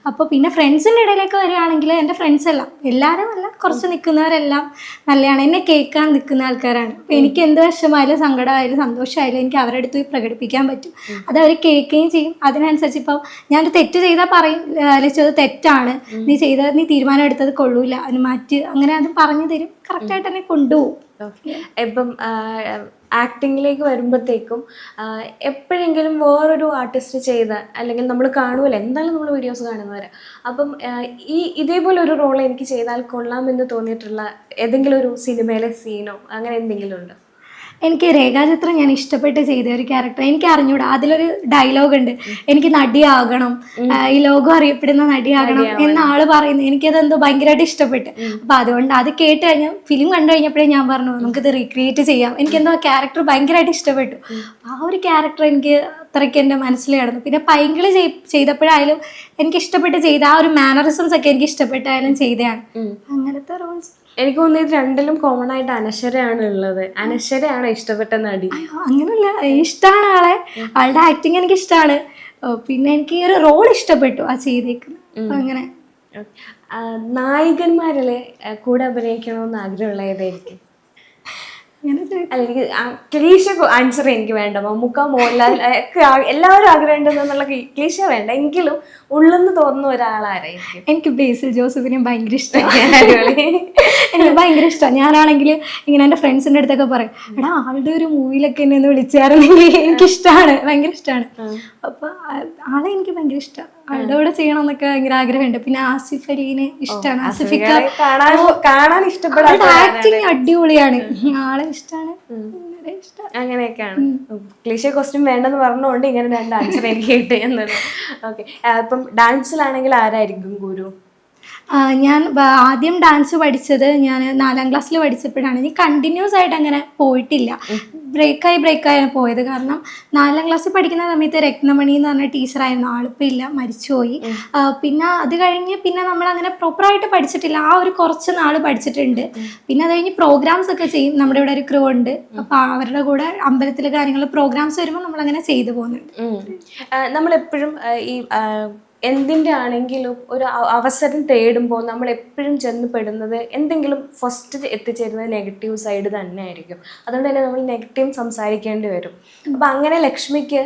അപ്പോൾ പിന്നെ ഫ്രണ്ട്സിന്റെ ഇടയിലേക്ക് വരികയാണെങ്കിൽ എന്റെ ഫ്രണ്ട്സ് എല്ലാം എല്ലാവരും അല്ല കുറച്ച് നിൽക്കുന്നവരെല്ലാം നല്ലതാണ്. എന്നെ കേൾക്കാൻ നിൽക്കുന്ന ആൾക്കാരാണ്. എനിക്ക് എന്ത് വിഷമമായാലും സങ്കടമായാലും സന്തോഷമായാലും എനിക്ക് അവരുടെ അടുത്ത് പോയി പ്രകടിപ്പിക്കാൻ പറ്റും. അത് അവർ കേൾക്കുകയും ചെയ്യും. അതിനനുസരിച്ച് ഇപ്പം ഞാനൊരു തെറ്റ് ചെയ്താൽ പറയും. ലക്ഷ്യത് തെറ്റാണ്. നീ ചെയ്ത നീ തീരുമാനം എടുത്തത് കൊള്ളൂല. അതിന് മാറ്റി. അങ്ങനെ അത് പറഞ്ഞു തരും. കറക്റ്റായിട്ട് തന്നെ കൊണ്ടുപോകും. ഇപ്പം ആക്ടിങ്ങിലേക്ക് വരുമ്പോഴത്തേക്കും എപ്പോഴെങ്കിലും വേറൊരു ആർട്ടിസ്റ്റ് ചെയ്ത അല്ലെങ്കിൽ നമ്മൾ കാണുമല്ലോ എന്തായാലും നമ്മൾ വീഡിയോസ് കാണുന്നവർ അപ്പം ഈ ഇതേപോലെ ഒരു റോൾ എനിക്ക് ചെയ്താൽ കൊള്ളാമെന്ന് തോന്നിയിട്ടുള്ള ഏതെങ്കിലും ഒരു സിനിമയിലെ സീനോ അങ്ങനെ എന്തെങ്കിലും ഉണ്ടോ? എനിക്ക് രേഖാചിത്രം ഞാൻ ഇഷ്ടപ്പെട്ട് ചെയ്ത ഒരു ക്യാരക്ടർ എനിക്ക് അറിഞ്ഞൂടാ. അതിലൊരു ഡയലോഗ് ഉണ്ട്. എനിക്ക് നടിയാകണം. ഈ ലോകം അറിയപ്പെടുന്ന നടിയാകണം എന്ന ആൾ പറയുന്നത് എനിക്കതെന്തോ ഭയങ്കരമായിട്ട് ഇഷ്ടപ്പെട്ട്. അപ്പൊ അതുകൊണ്ട് അത് കേട്ട് കഴിഞ്ഞാൽ ഫിലിം കണ്ടു കഴിഞ്ഞപ്പോഴേ ഞാൻ പറഞ്ഞു നമുക്കിത് റീക്രിയേറ്റ് ചെയ്യാം. എനിക്കെന്തോ ആ ക്യാരക്ടർ ഭയങ്കരമായിട്ട് ഇഷ്ടപ്പെട്ടു. ആ ഒരു ക്യാരക്ടർ എനിക്ക് അത്രയ്ക്ക് എന്റെ മനസ്സിൽ കിടന്നു. പിന്നെ പൈങ്കിളി ചെയ് ചെയ്തപ്പോഴായാലും എനിക്ക് ഇഷ്ടപ്പെട്ട് ചെയ്ത ആ ഒരു മാനറിസംസ് ഒക്കെ എനിക്ക് ഇഷ്ടപ്പെട്ടായാലും ചെയ്തതാണ്. അങ്ങനത്തെ റോൾസ് എനിക്ക് തോന്നിയത് രണ്ടിലും കോമൺ ആയിട്ട് അനശ്വരയാണ് ഉള്ളത്. അനശ്വരയാണ് ഇഷ്ടപ്പെട്ട നടി. അങ്ങനല്ല. ഇഷ്ടമാണ് ആളെ. ആളുടെ ആക്ടിങ് എനിക്ക് ഇഷ്ടമാണ് പിന്നെ എനിക്ക് ഈ ഒരു റോൾ ഇഷ്ടപ്പെട്ടു ആ ചെയ്തേക്കുന്നത് അങ്ങനെ. നായകന്മാരിലെ കൂടെ അഭിനയിക്കണമെന്ന് ആഗ്രഹമുള്ള ഏതായിരിക്കും? അല്ല എനിക്ക് ക്ലീശ ആൻസർ എനിക്ക് വേണ്ട. മമ്മൂക്ക മോഹൻലാൽ ഒക്കെ എല്ലാവരും ആഗ്രഹം ഉണ്ടെന്നുള്ള ക്ലീശ വേണ്ട. എങ്കിലും ഉള്ളെന്ന് തോന്നുന്ന ഒരാളാരായിരിക്കും. എനിക്ക് ബേസിൽ ജോസഫിനെ ഭയങ്കര ഇഷ്ടമാണ് എനിക്ക് ഭയങ്കര ഇഷ്ടമാണ് ഞാനാണെങ്കിൽ ഇങ്ങനെ എന്റെ ഫ്രണ്ട്സിന്റെ അടുത്തൊക്കെ പറയും എടാ ആളുടെ ഒരു മൂവിയിലൊക്കെ എന്നെ ഒന്ന് വിളിച്ചായിരുന്നെങ്കിൽ എനിക്കിഷ്ടമാണ് ഭയങ്കര ഇഷ്ടമാണ് അപ്പോൾ ആളെ എനിക്ക് ഭയങ്കര ഇഷ്ടമാണ് ആളുടെ കൂടെ ചെയ്യണം എന്നൊക്കെ ഭയങ്കര ആഗ്രഹമുണ്ട്. പിന്നെ ആസിഫ് അലീനെ ഇഷ്ടമാണ് ആസിഫിക്ക കാണാൻ ഇഷ്ടപ്പെടാത്ത ആക്ടിങ് അടിപൊളിയാണ്. ആളെ ഇഷ്ടമാണ് അങ്ങനെയൊക്കെയാണ്. ക്ലീഷ കോസ്റ്റ്യൂം വേണ്ടെന്ന് പറഞ്ഞുകൊണ്ട് ഇങ്ങനെ രണ്ട് ആൻസർ എനിക്ക് കിട്ടി എന്നത് ഓക്കെ അപ്പം ഡാൻസിലാണെങ്കിൽ ആരായിരിക്കും ഗുരു? ഞാൻ ആദ്യം ഡാൻസ് പഠിച്ചത് ഞാൻ നാലാം ക്ലാസ്സിൽ പഠിച്ചപ്പോഴാണ്. ഇനി കണ്ടിന്യൂസ് ആയിട്ട് അങ്ങനെ പോയിട്ടില്ല. ബ്രേക്കായി ബ്രേക്കായാണ് പോയത്. കാരണം നാലാം ക്ലാസ്സിൽ പഠിക്കുന്ന സമയത്ത് രത്നമണി എന്ന് പറഞ്ഞ ടീച്ചറായിരുന്നു ആളിപ്പോൾ ഇല്ല മരിച്ചുപോയി. പിന്നെ അത് കഴിഞ്ഞ് പിന്നെ നമ്മൾ അങ്ങനെ പ്രോപ്പറായിട്ട് പഠിച്ചിട്ടില്ല. ആ ഒരു കുറച്ച് നാൾ പഠിച്ചിട്ടുണ്ട്. പിന്നെ അത് കഴിഞ്ഞ് പ്രോഗ്രാംസ് ഒക്കെ ചെയ്യും. നമ്മുടെ ഇവിടെ ഒരു ക്രൂ ഉണ്ട്. അപ്പോൾ അവരുടെ കൂടെ അമ്പലത്തിലെ കാര്യങ്ങൾ പ്രോഗ്രാംസ് വരുമ്പോൾ നമ്മൾ അങ്ങനെ ചെയ്തു പോകുന്നുണ്ട്. നമ്മളെപ്പോഴും ഈ എന്തിന്റെ ആണെങ്കിലും ഒരു അവസരം തേടുമ്പോൾ നമ്മൾ എപ്പോഴും ചെന്ന് പെടുന്നത് എന്തെങ്കിലും ഫസ്റ്റ് എത്തിച്ചേരുന്നത് നെഗറ്റീവ് സൈഡ് തന്നെ ആയിരിക്കും അതുകൊണ്ട് തന്നെ നമ്മൾ നെഗറ്റീവ് സംസാരിക്കേണ്ടി വരും. അപ്പം അങ്ങനെ ലക്ഷ്മിക്ക്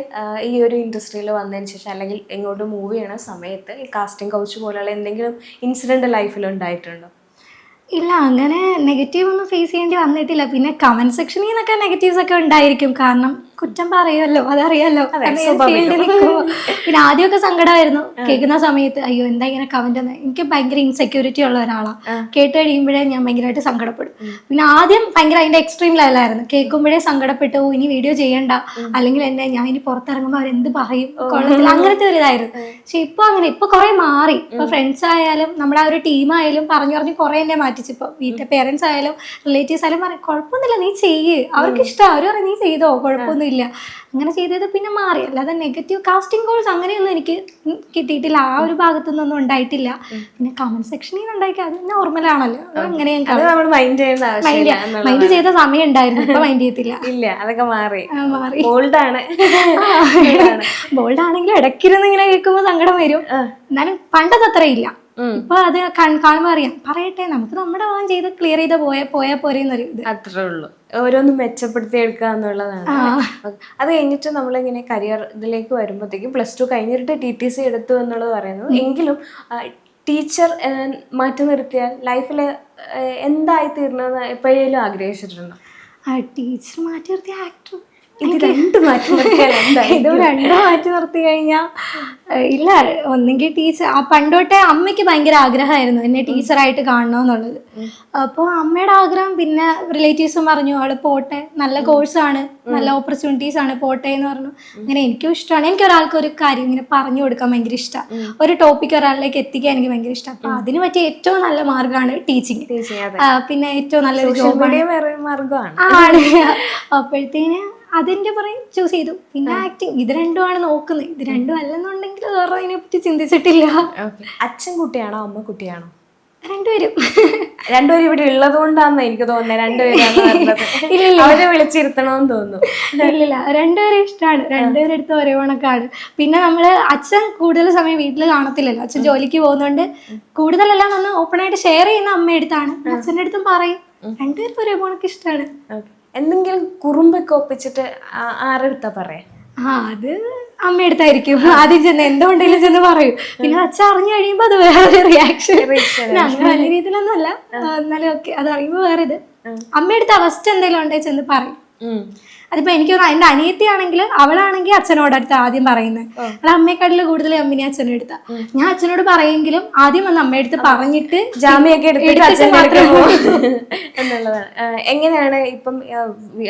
ഈ ഒരു ഇൻഡസ്ട്രിയിൽ വന്നതിന് ശേഷം അല്ലെങ്കിൽ എങ്ങോട്ട് മൂവ് ചെയ്യണ സമയത്ത് ഈ കാസ്റ്റിംഗ് കൗച്ച് പോലെയുള്ള എന്തെങ്കിലും ഇൻസിഡന്റ് ലൈഫിൽ ഉണ്ടായിട്ടുണ്ടോ? ഇല്ല അങ്ങനെ നെഗറ്റീവ് ഒന്നും ഫേസ് ചെയ്യേണ്ടി വന്നിട്ടില്ല. പിന്നെ കമന്റ് സെക്ഷനിൽ നിന്നൊക്കെ നെഗറ്റീവ്സ് ഒക്കെ ഉണ്ടായിരിക്കും. കാരണം കുറ്റം പറയുമല്ലോ അതറിയാലോ. പിന്നെ ആദ്യമൊക്കെ സങ്കടമായിരുന്നു. കേൾക്കുന്ന സമയത്ത് അയ്യോ എന്താ ഇങ്ങനെ കമന്റ് എനിക്ക് ഭയങ്കര ഇൻസെക്യൂരിറ്റി ഉള്ള ഒരാളാണ് കേട്ട് കഴിയുമ്പോഴേ ഞാൻ ഭയങ്കരമായിട്ട് സങ്കടപ്പെടും. പിന്നെ ആദ്യം ഭയങ്കര അതിന്റെ എക്സ്ട്രീം ലെവലായിരുന്നു കേൾക്കുമ്പോഴേ സങ്കടപ്പെട്ടു ഇനി വീഡിയോ ചെയ്യണ്ട. അല്ലെങ്കിൽ എന്നെ ഞാൻ ഇനി പുറത്തിറങ്ങുമ്പോൾ അവരെന്ത് പറയും? കൊള്ളത്തില്ല. അങ്ങനത്തെ ഒരു ഇതായിരുന്നു. പക്ഷെ ഇപ്പൊ അങ്ങനെ ഇപ്പൊ കുറെ മാറി. ഇപ്പൊ ഫ്രണ്ട്സ് ആയാലും നമ്മുടെ ആ ഒരു ടീമായാലും പറഞ്ഞു പറഞ്ഞു പറഞ്ഞ് കുറെ എന്നെ മാറ്റിച്ചു. ഇപ്പൊ വീട്ടിലെ പേരൻസ് ആയാലും റിലേറ്റീവ്സ് ആയാലും പറയും കുഴപ്പമൊന്നുമില്ല നീ ചെയ്യ്. അവർക്ക് ഇഷ്ടം. അവർ പറയും നീ ചെയ്തോ കുഴപ്പമൊന്നുമില്ല അങ്ങനെ ചെയ്തത് പിന്നെ മാറി. അല്ലാതെ നെഗറ്റീവ് കാസ്റ്റിംഗ് കോൾസ് അങ്ങനെയൊന്നും എനിക്ക് കിട്ടിയിട്ടില്ല. ആ ഒരു ഭാഗത്തു നിന്നൊന്നും ഉണ്ടായിട്ടില്ല പിന്നെ കമന്റ് സെക്ഷനിൽ നിന്ന് ഉണ്ടാക്കി. അത് നോർമൽ ആണല്ലോ. അത് അങ്ങനെ മൈൻഡ് ചെയ്യേണ്ട ആവശ്യമില്ല മൈൻഡ് ചെയ്ത സമയം ഉണ്ടായിരുന്നു. ഇപ്പൊ മൈൻഡ് ചെയ്യത്തില്ല. ഇല്ല. അതൊക്കെ മാറി. മാറി. ബോൾഡാണ് ബോൾഡ് ആണെങ്കിലും ഇടയ്ക്കിരുന്ന് ഇങ്ങനെ കേൾക്കുമ്പോൾ സങ്കടം വരും. എന്നാലും പണ്ടത് അത്ര ഇല്ല ഇപ്പൊ അത് കാണുമ്പോ അറിയാം പറയട്ടെ നമുക്ക് നമ്മുടെ ഭാഗം ചെയ്ത് ക്ലിയർ ചെയ്ത് പോയ പോയാ പോരെ എന്നൊരു ഇത്. അത്രേ ഉള്ളൂ. ഓരോന്നും മെച്ചപ്പെടുത്തി എടുക്കുക എന്നുള്ളതാണ്. അത് കഴിഞ്ഞിട്ട് നമ്മളിങ്ങനെ കരിയർ ഇതിലേക്ക് വരുമ്പോഴത്തേക്കും പ്ലസ് ടു കഴിഞ്ഞിട്ട് ടി ടി സി എടുത്തു എന്നുള്ളത് പറയുന്നത്. എങ്കിലും ടീച്ചർ മാറ്റി നിർത്തിയാൽ ലൈഫിൽ എന്തായി തീരണമെന്ന് എപ്പോഴേലും ആഗ്രഹിച്ചിട്ടുണ്ടോ? ആ ടീച്ചർ മാറ്റി നിർത്തിയ ആക്ടർ ഇത് രണ്ട് മാറ്റി നിർത്തിയാൽ ഇത് എന്തായിരിക്കും? രണ്ടും മാറ്റി നിർത്തി കഴിഞ്ഞാൽ ഇല്ല ഒന്നെങ്കിൽ ടീച്ചർ ആ പണ്ടോട്ടെ അമ്മയ്ക്ക് ഭയങ്കര ആഗ്രഹമായിരുന്നു എന്നെ ടീച്ചറായിട്ട് കാണണമെന്നുള്ളത് അപ്പോൾ അമ്മയുടെ ആഗ്രഹം പിന്നെ റിലേറ്റീവ്സും പറഞ്ഞു അവൾ പോട്ടെ നല്ല കോഴ്സാണ് നല്ല ഓപ്പർച്യൂണിറ്റീസ് ആണ് പോട്ടെ എന്ന് പറഞ്ഞു. അങ്ങനെ എനിക്കും ഇഷ്ടമാണ്. എനിക്ക് ഒരാൾക്ക് ഒരു കാര്യം ഇങ്ങനെ പറഞ്ഞു കൊടുക്കാൻ ഭയങ്കര ഇഷ്ടമാണ് ഒരു ടോപ്പിക് ഒരാളിലേക്ക് എത്തിക്കാൻ എനിക്ക് ഭയങ്കര ഇഷ്ടം. അപ്പൊ അതിന് പറ്റിയ ഏറ്റവും നല്ല മാർഗമാണ് ടീച്ചിങ് പിന്നെ ഏറ്റവും നല്ലൊരു ജോബ് ജോബാണ് ആണ്. അപ്പോഴത്തേന് അതിന്റെ പറയും ചൂസ് ചെയ്തു. പിന്നെ ആക്ടിങ് ഇത് ആണ് നോക്കുന്നത്. ഇത് രണ്ടും അല്ലെന്നുണ്ടെങ്കിൽ വേറെ അതിനെ പറ്റി ചിന്തിച്ചിട്ടില്ല. അച്ഛൻ കുട്ടിയാണോ അമ്മ കുട്ടിയാണോ? രണ്ടുപേരും. രണ്ടുപേരും ഇവിടെ ഉള്ളത് കൊണ്ടാന്ന് എനിക്ക് തോന്നുന്നത് രണ്ടുപേരും. അവരെ വിളിച്ചിരുത്തണമെന്ന് തോന്നുന്നു. ഇല്ലില്ല. രണ്ടുപേരും ഇഷ്ടമാണ് രണ്ടുപേരും എടുത്ത് ഒരേ കണക്കാണ് പിന്നെ നമ്മൾ അച്ഛൻ കൂടുതൽ സമയം വീട്ടിൽ കാണത്തില്ലല്ലോ. അച്ഛൻ ജോലിക്ക് പോകുന്നോണ്ട് കൂടുതലെല്ലാം വന്ന് ഓപ്പൺ ആയിട്ട് ഷെയർ ചെയ്യുന്ന അമ്മ അടുത്താണ് അച്ഛന്റെ അടുത്തും പറയും രണ്ടുപേരും ഒരേ കണക്ക് ഇഷ്ടമാണ്. എന്തെങ്കിലും കുറുമ്പൊക്കെ ഒപ്പിച്ചിട്ട് ആരെടുത്ത പറയാ? ആ അത് അമ്മയെടുത്തായിരിക്കും ആദ്യം ചെന്ന് എന്തുകൊണ്ടെങ്കിലും ചെന്ന് പറയും. പിന്നെ അച്ഛൻ അറിഞ്ഞു കഴിയുമ്പോ അത് വേറെ റിയാക്ഷൻ അങ്ങനെ വലിയ രീതിയിലൊന്നും അല്ല എന്നാലും ഓക്കെ അത് അറിയുമ്പോ വേറെ ഇത്. അമ്മയെടുത്ത അവസ്ഥ എന്തെങ്കിലും ഉണ്ടെങ്കിൽ ചെന്ന് പറയും. അതിപ്പോ എനിക്ക് തോന്നുന്നു എന്റെ അനിയത്തിയാണെങ്കിൽ അവളാണെങ്കിൽ അച്ഛനോട് അടുത്ത് ആദ്യം പറയുന്നത് അല്ല അമ്മയെക്കാട്ടിൽ കൂടുതൽ അമ്മിനെ അച്ഛനും എടുത്ത. ഞാൻ അച്ഛനോട് പറയെങ്കിലും ആദ്യം വന്ന് അടുത്ത് പറഞ്ഞിട്ട് ജാമ്യൊക്കെ എന്നുള്ളതാണ്. എങ്ങനെയാണ് ഇപ്പം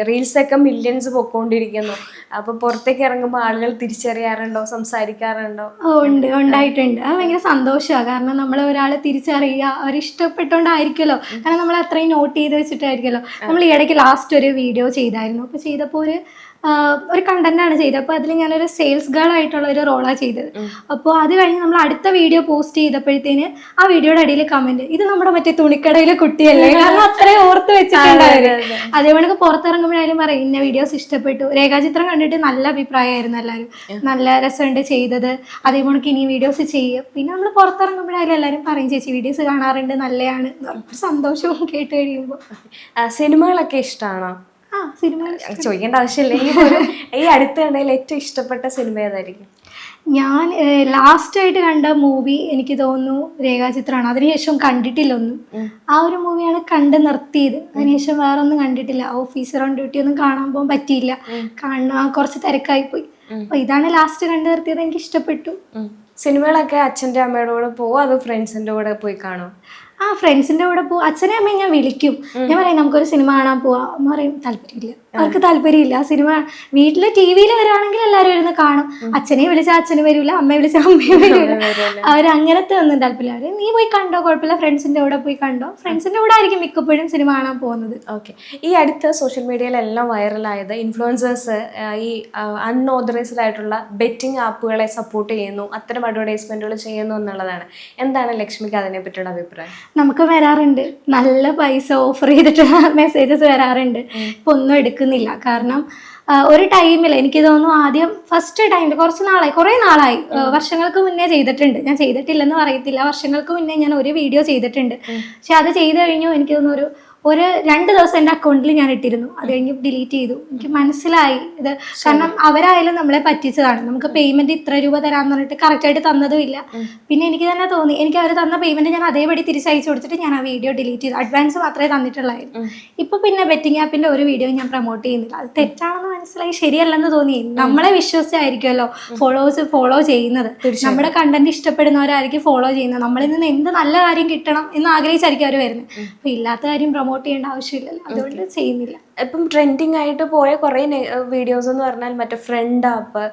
റീൽസ് ഒക്കെ മില്യൺസ് പൊക്കോണ്ടിരിക്കുന്നു. അപ്പൊ പുറത്തേക്ക് ഇറങ്ങുമ്പോൾ ആളുകൾ തിരിച്ചറിയാറുണ്ടോ? സംസാരിക്കാറുണ്ടോ? ഉണ്ട്. ഉണ്ടായിട്ടുണ്ട്. അത് ഭയങ്കര സന്തോഷമാണ് കാരണം നമ്മൾ ഒരാളെ തിരിച്ചറിയുക. അവരിഷ്ടപ്പെട്ടോണ്ടായിരിക്കുമല്ലോ കാരണം നമ്മൾ അത്രയും നോട്ട് ചെയ്ത് വെച്ചിട്ടായിരിക്കുമല്ലോ നമ്മൾ ഈ ഇടയ്ക്ക് ലാസ്റ്റ് ഒരു വീഡിയോ ചെയ്തായിരുന്നു. അപ്പൊ ചെയ്തപ്പോൾ ഒരു ഒരു കണ്ടന്റാണ് ആണ് ചെയ്തത്. അപ്പോൾ അതിൽ ഞാനൊരു സെയിൽസ് ഗേൾ ആയിട്ടുള്ള ഒരു റോളാണ് ചെയ്തത്. അപ്പോൾ അത് കഴിഞ്ഞ് നമ്മൾ അടുത്ത വീഡിയോ പോസ്റ്റ് ചെയ്തപ്പോഴത്തേന് ആ വീഡിയോയുടെ അടിയിൽ കമന്റ് ഇത് നമ്മുടെ മറ്റേ തുണിക്കടയിലെ കുട്ടിയല്ലേ? കാരണം അത്രയും ഓർത്ത് വെച്ചിട്ടുണ്ടായിരുന്നു. അതേപോലെ പുറത്തിറങ്ങുമ്പോഴായാലും പറയും ഇന്ന വീഡിയോസ് ഇഷ്ടപ്പെട്ടു. രേഖാചിത്രം കണ്ടിട്ട് നല്ല അഭിപ്രായമായിരുന്നു എല്ലാവരും. നല്ല രസമുണ്ട് ചെയ്തത്. അതേപോലെ ഇനി വീഡിയോസ് ചെയ്യും. പിന്നെ നമ്മൾ പുറത്തിറങ്ങുമ്പോഴായാലും എല്ലാവരും പറയും ചേച്ചി വീഡിയോസ് കാണാറുണ്ട്. നല്ലതാണ്. സന്തോഷവും കേട്ട് കഴിയുമ്പോൾ സിനിമകളൊക്കെ ഇഷ്ടമാണോ ചോദിക്കേണ്ട ആവശ്യമില്ല. ഈ ഒരു ഈ അടുത്ത് കണ്ടതിൽ ഏറ്റവും ഇഷ്ടപ്പെട്ട സിനിമ ഏതായിരിക്കും? ഞാൻ ലാസ്റ്റ് ആയിട്ട് കണ്ട മൂവി എനിക്ക് തോന്നുന്നു രേഖാചിത്രമാണ്. അതിനുശേഷം കണ്ടിട്ടില്ല ഒന്നും. ആ ഒരു മൂവിയാണ് കണ്ട് നിർത്തിയത്. അതിനുശേഷം വേറെ ഒന്നും കണ്ടിട്ടില്ല. ഓഫീസർ ഓൺ ഡ്യൂട്ടി ഒന്നും കാണാൻ പോകാൻ പറ്റിയില്ല. കാണാൻ കുറച്ച് തിരക്കായി പോയി. അപ്പൊ ഇതാണ് ലാസ്റ്റ് കണ്ടു നിർത്തിയത്. എനിക്ക് ഇഷ്ടപ്പെട്ടു. സിനിമകളൊക്കെ അച്ഛന്റെ അമ്മയുടെ കൂടെ പോവോ? അതോ ഫ്രണ്ട്സിന്റെ കൂടെ പോയി കാണോ? ആ ഫ്രണ്ട്സിന്റെ കൂടെ പോവാ അച്ഛനെ അമ്മയും ഞാൻ വിളിക്കും. ഞാൻ പറയും നമുക്കൊരു സിനിമ കാണാൻ പോവാ. അമ്മ പറയും താല്പര്യമില്ല. അവർക്ക് താല്പര്യമില്ല. സിനിമ വീട്ടിൽ ടി വിയിൽ വരാണെങ്കിൽ എല്ലാവരും ഇരുന്ന് കാണും. അച്ഛനെ വിളിച്ചാൽ അച്ഛന് വരില്ല അമ്മയെ വിളിച്ചാൽ അമ്മയും വരില്ല അവർ അങ്ങനത്തെ ഒന്നും താല്പര്യമില്ല. അവർ നീ പോയി കണ്ടോ? കുഴപ്പമില്ല. ഫ്രണ്ട്സിന്റെ കൂടെ പോയി കണ്ടോ? ഫ്രണ്ട്സിന്റെ കൂടെ ആയിരിക്കും മിക്കപ്പോഴും സിനിമ കാണാൻ പോകുന്നത്. ഓക്കെ. ഈ അടുത്ത സോഷ്യൽ മീഡിയയിലെല്ലാം വൈറലായത് ഇൻഫ്ലുവൻസേഴ്സ് ഈ അൺഓതറൈസ്ഡ് ആയിട്ടുള്ള ബെറ്റിംഗ് ആപ്പുകളെ സപ്പോർട്ട് ചെയ്യുന്നു അത്തരം അഡ്വർടൈസ്മെന്റുകൾ ചെയ്യുന്നു എന്നുള്ളതാണ്. എന്താണ് ലക്ഷ്മിക്ക് അതിനെ പറ്റിയുള്ള അഭിപ്രായം? നമുക്ക് വരാറുണ്ട്. നല്ല പൈസ ഓഫർ ചെയ്തിട്ട് മെസ്സേജസ് വരാറുണ്ട്. ഇപ്പൊ ഒന്നും എടുക്കുന്നില്ല കാരണം ഒരു ടൈമിൽ എനിക്ക് തോന്നുന്നു ആദ്യം ഫസ്റ്റ് ടൈമിൽ കുറച്ച് നാളായി കുറേ നാളായി. വർഷങ്ങൾക്ക് മുന്നേ ചെയ്തിട്ടുണ്ട്. ഞാൻ ചെയ്തിട്ടില്ലെന്ന് പറയത്തില്ല. വർഷങ്ങൾക്ക് മുന്നേ ഞാൻ ഒരു വീഡിയോ ചെയ്തിട്ടുണ്ട്. പക്ഷെ അത് ചെയ്തു കഴിഞ്ഞു. എനിക്ക് തോന്നുന്നു ഒരു ഒരു രണ്ട് ദിവസം എന്റെ അക്കൗണ്ടിൽ ഞാൻ ഇട്ടിരുന്നു. അത് കഴിഞ്ഞ് ഡിലീറ്റ് ചെയ്തു. എനിക്ക് മനസ്സിലായി. ഇത് കാരണം അവരായാലും നമ്മളെ പറ്റിച്ചതാണ്. നമുക്ക് പേയ്മെന്റ് ഇത്ര രൂപ തരാന്ന് പറഞ്ഞിട്ട് കറക്റ്റ് ആയിട്ട് തന്നതും ഇല്ല പിന്നെ എനിക്ക് തന്നെ തോന്നി. എനിക്ക് അവർ തന്ന പേയ്മെന്റ് ഞാൻ അതേപടി തിരിച്ചയച്ചു കൊടുത്തിട്ട് ഞാൻ ആ വീഡിയോ ഡിലീറ്റ് ചെയ്തു. അഡ്വാൻസ് മാത്രമേ തന്നിട്ടുള്ളായിരുന്നു. ഇപ്പൊ പിന്നെ ബെറ്റിംഗ് ആപ്പിന്റെ ഒരു വീഡിയോ ഞാൻ പ്രൊമോട്ട് ചെയ്യുന്നില്ല. അത് തെറ്റാണെന്ന് മനസ്സിലായി. ശരിയല്ലെന്ന് തോന്നി. നമ്മളെ വിശ്വസിച്ചായിരിക്കുമല്ലോ ഫോളോവേഴ്സ് ഫോളോ ചെയ്യുന്നത്. നമ്മുടെ കണ്ടന്റ് ഇഷ്ടപ്പെടുന്നവരായിരിക്കും ഫോളോ ചെയ്യുന്നത്. നമ്മളിൽ നിന്ന് എന്ത് നല്ല കാര്യം കിട്ടണം എന്ന് ആഗ്രഹിച്ചായിരിക്കും അവർ വരുന്നത്. അപ്പൊ ഇല്ലാത്ത കാര്യം പ്രൊമോട്ട് ചെയ്യേണ്ട ആവശ്യമില്ലല്ലോ അതുകൊണ്ട് ചെയ്യുന്നില്ല ഇപ്പം ട്രെൻഡിങ് ആയിട്ട് പോയ കുറേ വീഡിയോസ് എന്ന് പറഞ്ഞാൽ മറ്റേ ഫ്രണ്ട് ആപ്പ്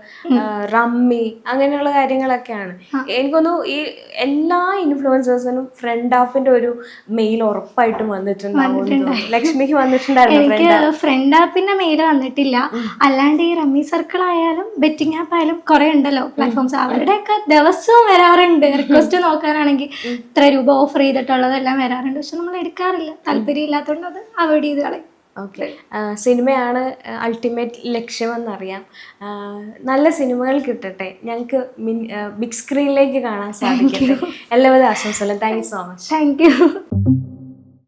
റമ്മി അങ്ങനെയുള്ള കാര്യങ്ങളൊക്കെയാണ്. എനിക്കൊന്നു ഈ എല്ലാ ഇൻഫ്ലുവൻസേഴ്സിനും ഫ്രണ്ട് ആപ്പിന്റെ ഒരു മെയിൽ ഉറപ്പായിട്ടും വന്നിട്ടുണ്ടാവും ലക്ഷ്മിക്ക് വന്നിട്ടുണ്ടായിരുന്നു ഫ്രണ്ട് ആപ്പിന്റെ മെയിൽ വന്നിട്ടില്ല. അല്ലാണ്ട് ഈ റമ്മി സർക്കിൾ ആയാലും ബെറ്റിംഗ് ആപ്പ് ആയാലും കുറെ ഉണ്ടല്ലോ പ്ലാറ്റ്ഫോംസ് അവരുടെയൊക്കെ ദിവസവും വരാറുണ്ട്. റിക്വസ്റ്റ് നോക്കാനാണെങ്കിൽ ഇത്ര രൂപ ഓഫർ ചെയ്തിട്ടുള്ളതെല്ലാം വരാറുണ്ട്. പക്ഷെ നമ്മൾ എടുക്കാറില്ല താല്പര്യം ഇല്ലാത്തതുകൊണ്ട് അത് അവോയ്ഡ് ചെയ്ത് കളയും. ഓക്കെ. സിനിമയാണ് അൾട്ടിമേറ്റ് ലക്ഷ്യമെന്നറിയാം. നല്ല സിനിമകൾ കിട്ടട്ടെ. ഞങ്ങൾക്ക് ബിഗ് സ്ക്രീനിലേക്ക് കാണാൻ സാധിക്കട്ടെ. എല്ലാവിധ ആശംസകളും. Thank you so much thank you